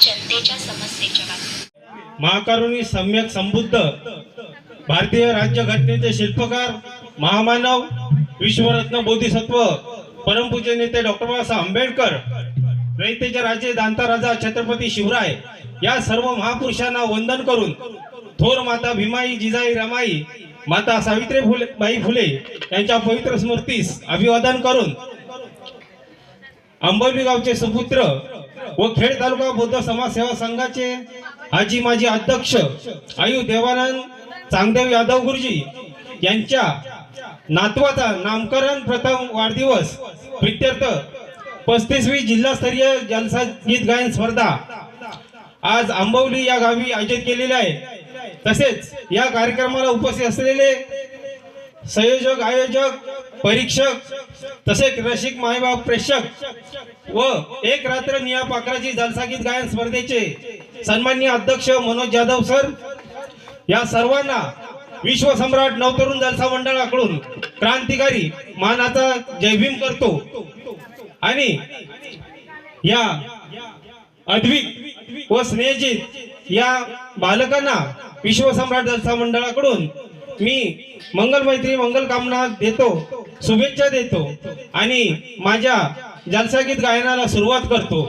जनतेच्या समस्येच्या महाकारुणी सम्यक समृद्ध भारतीय राज्यघटनेचे शिल्पकार महामानव विश्वरत्न बोधिसत्व परमपूज्य नेते डॉक्टर बाबासाहेब आंबेडकर रयतेचे राजे दांता राजा छत्रपती शिवराय या सर्व महापुरुषांना वंदन करून थोर माता भीमाई जिजाई रमाई माता सावित्री फुले बाई फुले यांच्या पवित्र स्मृतीस अभिवादन करून अंबोली गावचे सुपुत्र व खेड तालुका बौद्ध समाज सेवा संघाचे आजी माजी अध्यक्ष आयु देवानंद चांगदेव यादव गुरुजी यांच्या नातवाचा नामकरण प्रथम वाढदिवस प्रित्यर्थ पस्तीसवी जिल्हास्तरीय जलसा गीत गायन स्पर्धा आज आंबवली या गावी आयोजित केलेली आहे. तसेच या कार्यक्रमाला उपस्थित असलेले संयोजक आयोजक परीक्षक तसेच रसिक मायबाप प्रेक्षक व एक रात्र निया पाखराची जलसागीत गायन स्पर्धेचे सन्मान्य अध्यक्ष मनोज जाधव सर या सर्वांना विश्वसम्राट नवतरुण जलसा मंडळाकडून क्रांतिकारी मानाचा जयभीम करतो. आणि या अद्विक व स्नेहजित या बालकांना विश्वसम्राट जलसा मंडळाकडून मी मंगल मैत्री मंगल कामना देतो शुभेच्छा देतो आणि माझ्या जलसा गीत गायनाला सुरुवात करतो.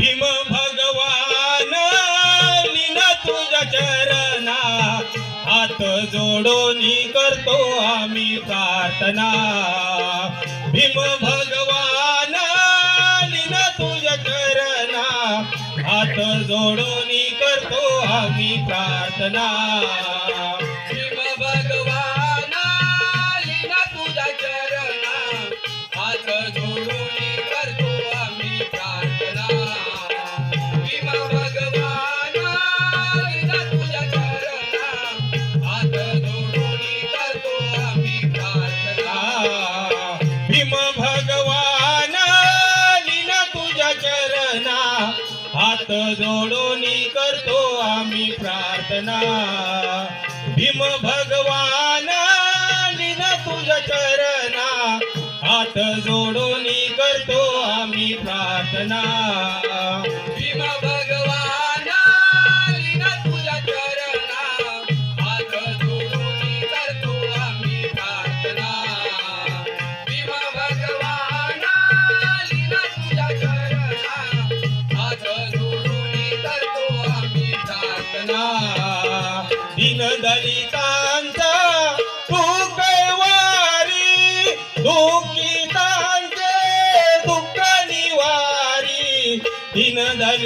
भीम भगवान लीन तुझ्या चरणा. हात जोडून करतो आम्ही प्रार्थना. भीम भगवान लीन तुझ्या चरणा. हात जोडून करतो आम्ही प्रार्थना. जोडून करतो आम्ही प्रार्थना.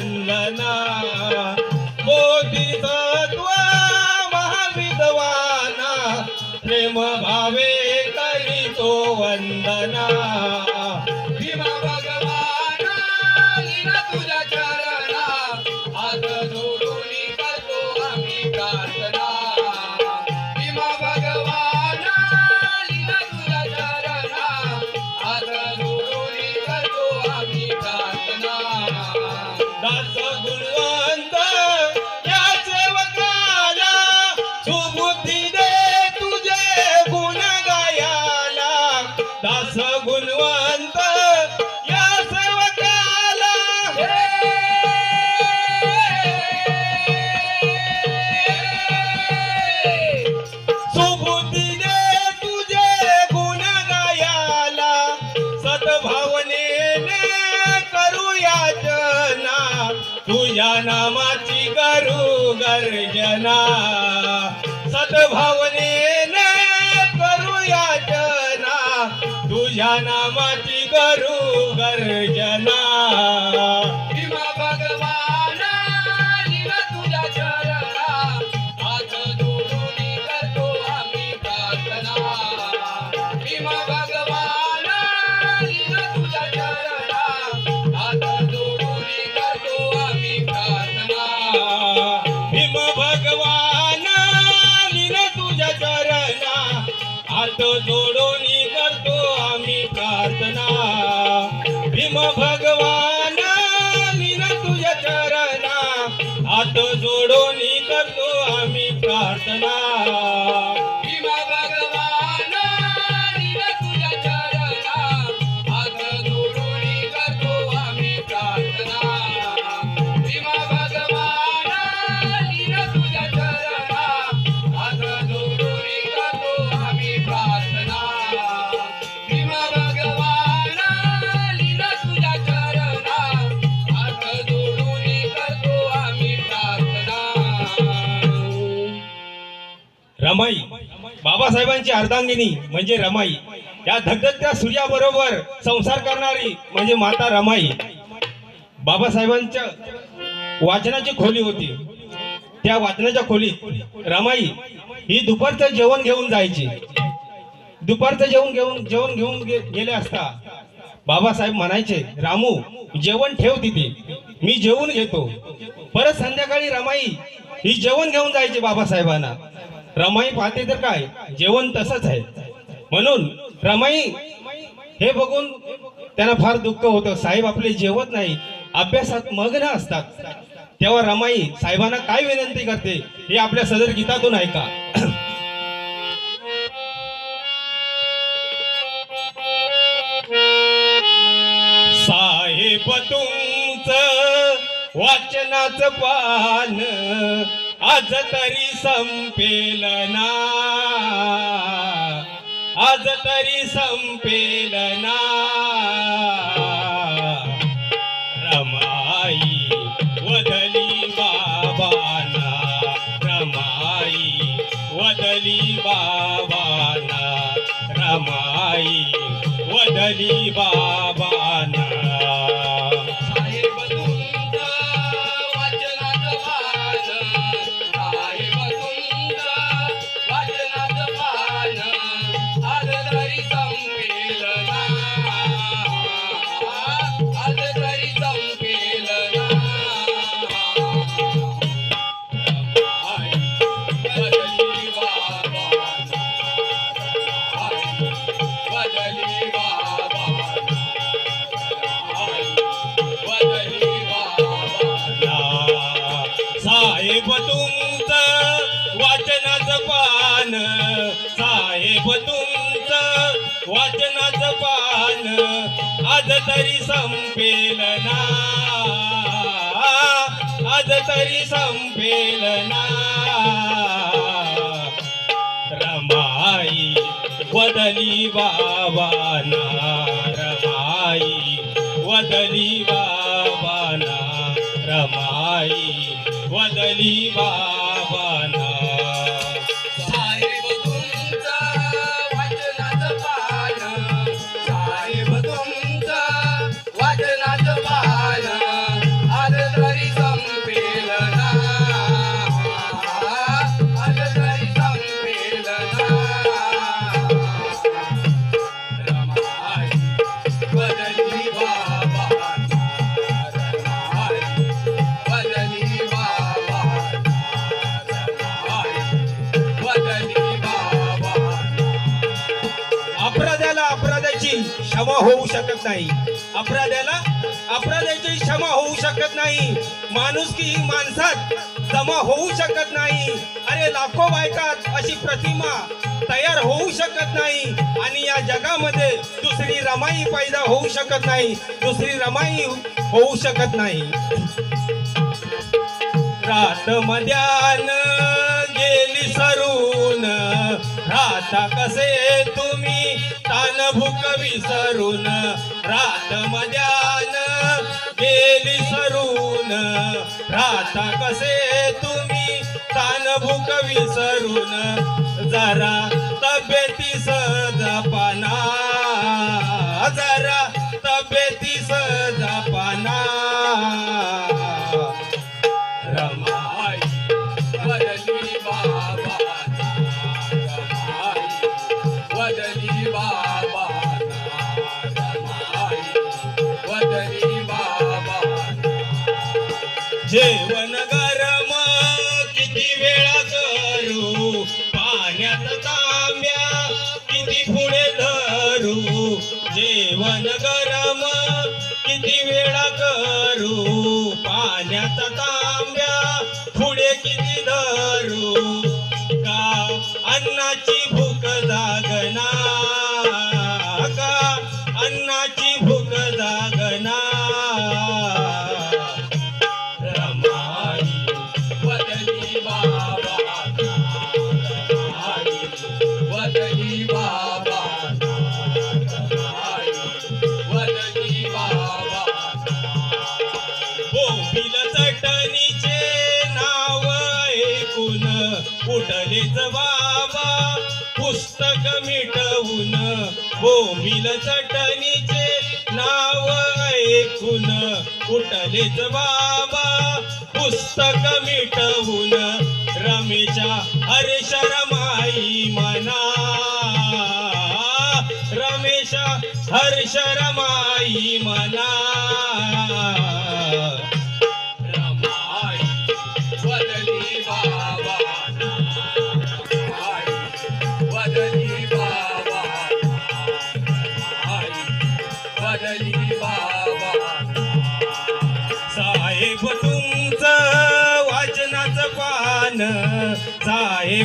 करीतो तुझ्या नामाची करू गर्जना. हात जोडून करतो आम्ही प्रार्थना. रमाई. बाबासाहेबांची अर्धांगिनी म्हणजे रमाई. या धगधगत्या सूर्याबरोबर संसार करणारी म्हणजे माता रमाई. बाबासाहेबांच्या वाचनाची खोली होती. त्या वाचनाच्या खोलीत रमाई ही दुपारचं जेवण घेऊन जायची. दुपारचं जेवण घेऊन जेवण घेऊन गे- गेले असता बाबासाहेब म्हणायचे रामू जेवण ठेव तिथे. मी जेवून घेतो. परत संध्याकाळी रमाई ही जेवण घेऊन जायची बाबासाहेबांना. रमाई पाहते तर काय? जेवण तसंच आहे. म्हणून रमाई हे बघून त्यांना फार दुःख होतं. साहेब आपले जेवत नाही अभ्यासात मग्न असतात. तेव्हा रमाई साहेबांना काय विनंती करते? हे आपल्या सदर गीतातून ऐका. साहेब तुमचं वाचनाचं पान आज तरी संपेल ना. आज तरी संपेल ना. रमाई वदली बाबाना. रमाई वदली बाबाना. रमाई वदली बाबा वाचनाचं आज तरी संपेल ना. आज तरी संपेल ना. रमाई वदली बाबाना रमाई वदली बाबाना रमाई वदली बाबा क्षमा होऊ शकत नाही. अपराध्याला अपराध्याची क्षमा होऊ शकत नाही. माणुसकी ही माणसात जमा होऊ शकत नाही. अरे लाखो बायकात अशी प्रतिमा तयार होऊ शकत नाही. आणि या जगामध्ये दुसरी रमाई पैदा होऊ शकत नाही. दुसरी रमाई होऊ शकत नाही. रात मध्यान आता कसे तुम्ही तान भूक विसरून रात मध्यान गेली सरून? राता कसे तुम्ही तान भूक विसरून? जरा तब्येती सजपना जरा जेवण होमिल चटणीचे नाव ऐकून कुठलेच बाबा. पुस्तक मिटवून रमेशा हर्ष रमाई मना रमेशा हर्ष रमाई मना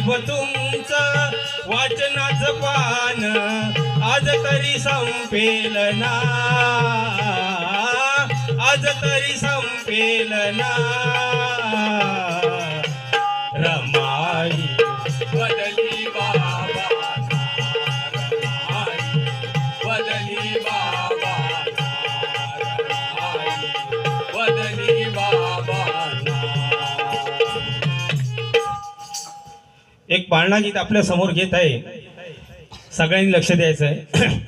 साहेब तुमचं वाचनाचं पान आज तरी संपेल ना. आज तरी संपेल ना. एक पाळणा गीत आपल्यासमोर घेत आहे. सगळ्यांनी लक्ष द्यायचं आहे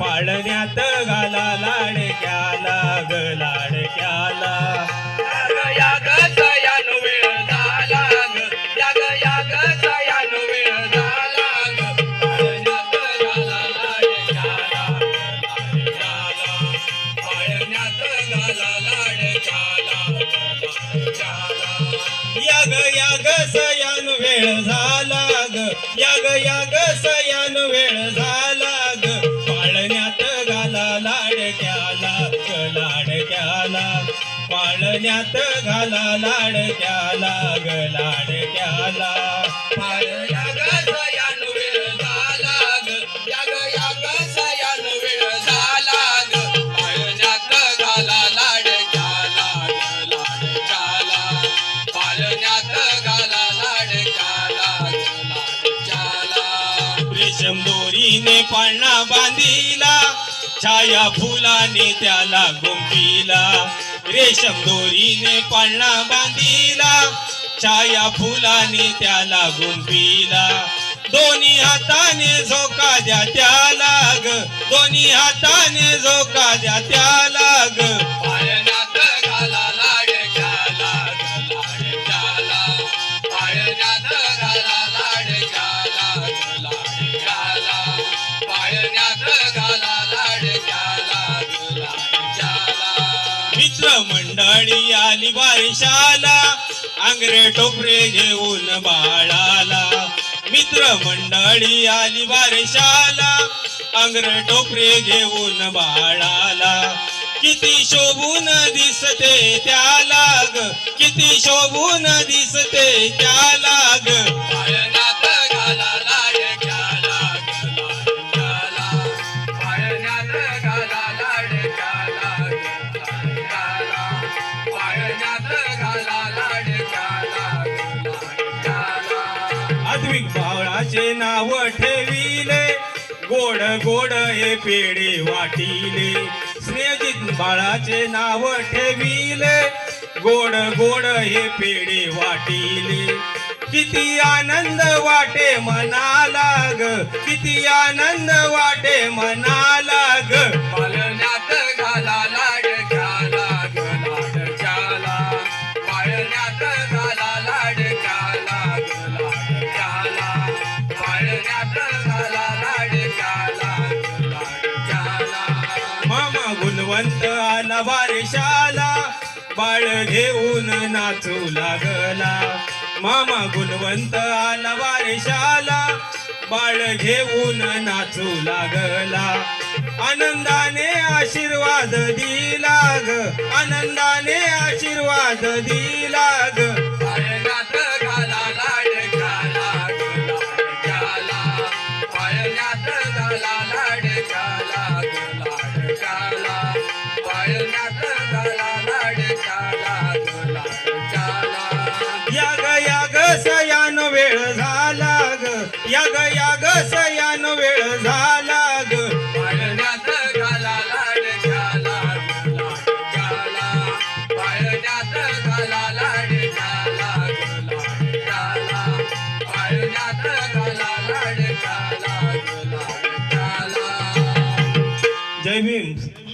पाळण्यात घाला लाडक्याला लाडक्या लाग ग लाडक्याला पाळण्या वेळ झाला ग या वेळ झाला ग पाळण्यात घाला लाडक्याला ग लाडक्याला पाळण्यात घाला लाडक्याला रेशम दोरीने पाळणा बांधिला छाया फुलाने त्याला गुंफिला. रेशम दोरीने पाळणा बांधिला छाया फुलाने त्याला गुंपिला दोन्ही हाताने झोका द्या त्या लाग दोन्ही हाताने झोका द्या त्याला ग मंडळी आली बारिशाला आंगरे टोपरे घेऊन बाळाला. मित्र मंडळी आली बारिशाला आंगरे टोपरे घेऊन बाळाला. किती शोभून दिसते त्याला लाग किती शोभून दिसते त्याला ग गोड गोड हे पेढे वाटिले. स्नेहजित बाळाचे नाव ठेविले. गोड गोड हे पेढे वाटिले. किती आनंद वाटे मनाला ग किती आनंद वाटे मनाला ग पाळण्यात घाला लाड घाला ग लाडक्याला पाळण्यात घाला लाडक्याला बाळ घेऊन नाचू लागला. मामा गुणवंत आला वारशाला. बाळ घेऊन नाचू लागला. आनंदाने आशीर्वाद दिला ग. आनंदाने आशीर्वाद दिला ग.